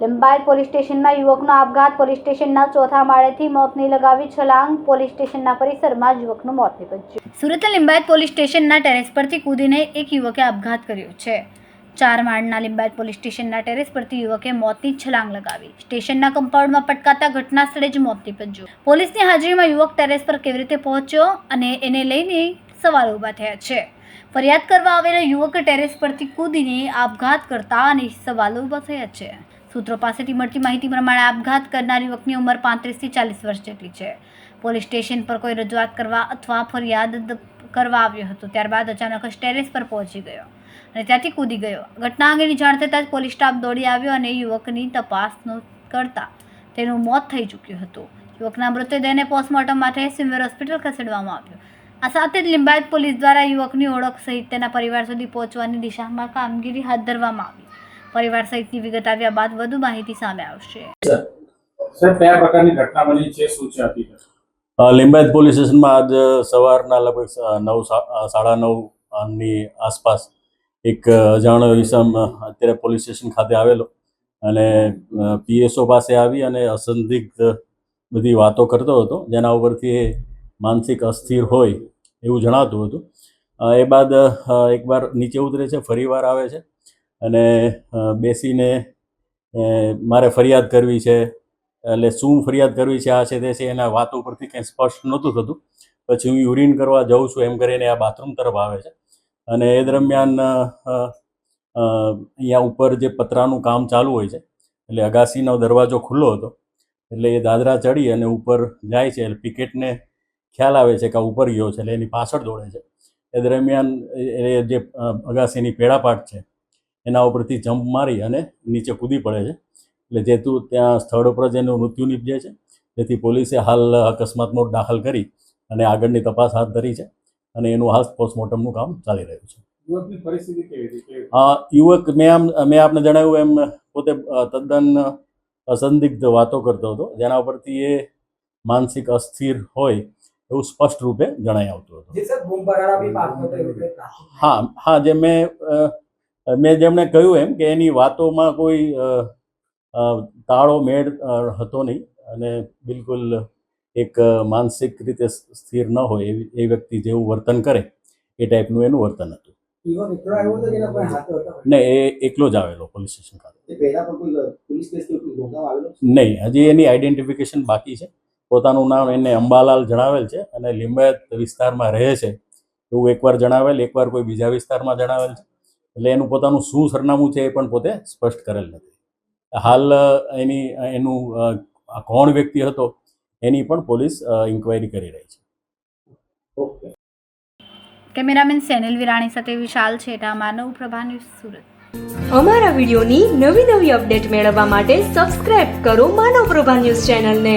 Limbayat police સ્ટેશનમાં યુવકનો આપઘાત. Police સ્ટેશનના ચોથા માળેથી મોતની લગાવી છલાંગ. પોલીસ સ્ટેશનના પરિસરમાં યુવકનું મોત નીપજ્યું. સુરત લિંબાયત પોલીસ સ્ટેશનના ટેરેસ પરથી કૂદીને એક યુવકે આપઘાત કર્યો છે. ચાર માળના લિંબાયત પોલીસ સ્ટેશનના ટેરેસ પરથી યુવકે મોતની છલાંગ લગાવી. સ્ટેશનના કમ્પાઉન્ડમાં પટકાતા ઘટના સ્થળે જ મોત નીપજ્યું. પોલીસની હાજરીમાં યુવક ટેરેસ પર કેવી રીતે પહોંચ્યો અને એને લઈને સવાલો ઊભા થયા છે. ફરિયાદ કરવા આવેલા યુવક ટેરેસ પરથી કૂદીને આપઘાત કરતા અને સવાલો ઊભા થયા છે. સૂત્રો પાસેથી મળતી માહિતી પ્રમાણે આપઘાત કરનાર યુવકની ઉંમર પાંત્રીસથી ચાલીસ વર્ષ જેટલી છે. પોલીસ સ્ટેશન પર કોઈ રજૂઆત કરવા અથવા ફરિયાદ કરવા આવ્યો હતો, ત્યારબાદ અચાનક જ ટેરેસ પર પહોંચી ગયો અને ત્યાંથી કૂદી ગયો. ઘટના અંગેની જાણ થતાં જ પોલીસ સ્ટાફ દોડી આવ્યો અને યુવકની તપાસનો કરતા તેનું મોત થઈ ચૂક્યું હતું. યુવકના મૃતદેહને પોસ્ટમોર્ટમ માટે સિવિલ હોસ્પિટલ ખસેડવામાં આવ્યો. આ સાથે જ લિંબાયત પોલીસ દ્વારા યુવકની ઓળખ સહિત તેના પરિવાર સુધી પહોંચવાની દિશામાં કામગીરી હાથ ધરવામાં આવી. પરિવાર સહિતની વિગત આવ્યા બાદ વધુ માહિતી સામે આવશે. સાહેબ કયા પ્રકારની ઘટના બની છે? શું છે હકીકત લિંબાયત પોલીસ સ્ટેશનમાં આજ સવારના લગભગ નવ સાડા નવની આસપાસ એક અજાણ્યો ઈસમ અત્યારે પોલીસ સ્ટેશન ખાતે આવેલો અને પીએસઓ પાસે આવી અને અસંદિગ્ધ બધી વાતો કરતો હતો. જેના ઉપરથી એ માનસિક અસ્થિર હોય એવું જણાતું હતું. એ બાદ એકવાર નીચે ઉતરે છે ફરીવાર આવે છે અને બેસીને મારે ફરિયાદ કરવી છે, એટલે શું ફરિયાદ કરવી છે, આ છે, તે છે, એના વાતો ઉપરથી કંઈ સ્પષ્ટ નહોતું થતું. પછી હું યુરિન કરવા જાઉં છું, એમ કરીને આ બાથરૂમ તરફ આવે છે. અને એ દરમિયાન અહીંયા ઉપર જે પતરાનું કામ ચાલુ હોય છે, એટલે અગાસીનો દરવાજો ખુલ્લો હતો, એટલે એ દાદરા ચડી અને ઉપર જાય છે, એટલે પિકેટને ખ્યાલ આવે છે કે આ ઉપર ગયો છે એટલે એની પાછળ દોડે છે. એ દરમિયાન એ જે અગાસીની પેડાપાટ છે એના ઉપરથી જમ્પ મારી અને નીચે કૂદી પડે છે. એટલે જેતું ત્યાં સ્થળ ઉપર જ એનું મૃત્યુ નીપજે છે. તેથી પોલીસે હાલ અકસ્માત મોટ દાખલ કરી અને આગળની તપાસ હાથ ધરી છે અને એનું હાલ પોસ્ટમોર્ટમનું કામ ચાલી રહ્યું છે. યુવકની પરિસ્થિતિ કેવી હતી? આ યુવક મેં આમ મેં આપને જણાવ્યું એમ પોતે તદ્દન અસંદિગ્ધ વાતો કરતો હતો. જેના ઉપરથી એ માનસિક અસ્થિર હોય એવું સ્પષ્ટ રૂપે જણાઈ આવતું હતું. હા હા જે મેં મેં જેમણે કહ્યું એમ કે એની વાતોમાં કોઈ તાળો મેળ હતો નહીં અને બિલકુલ એક માનસિક રીતે સ્થિર ન હોય એવી એ વ્યક્તિ જેવું વર્તન કરે એ ટાઈપનું એનું વર્તન હતું યુવક એકલો આવ્યો હતો કે એના કોઈ હાથે હતો ને એ એકલો જ આવેલો પોલીસ સ્ટેશન ખાતે? નહીં હજી એની આઈડેન્ટિફિકેશન બાકી છે પોતાનું નામ એને અંબાલાલ જણાવેલ છે અને લિંબાયત વિસ્તારમાં રહે છે એવું એકવાર જણાવેલ એકવાર કોઈ બીજા વિસ્તારમાં જણાવેલ છે. એટલે એનું પોતાનું શું સરનામું છે એ પણ પોતે સ્પષ્ટ કરેલ નથી. હાલ એની એનું કોણ વ્યક્તિ હતો એની પણ પોલીસ ઇન્ક્વાયરી કરી રહી છે. ઓકે. કેમેરામેન સેનિલ વિરાણી સાથે વિશાલ છેટા માનવ પ્રભા ન્યૂઝ સુરત. અમારા વિડીયોની નવી નવી અપડેટ મેળવવા માટે સબસ્ક્રાઇબ કરો માનવ પ્રભા ન્યૂઝ ચેનલને.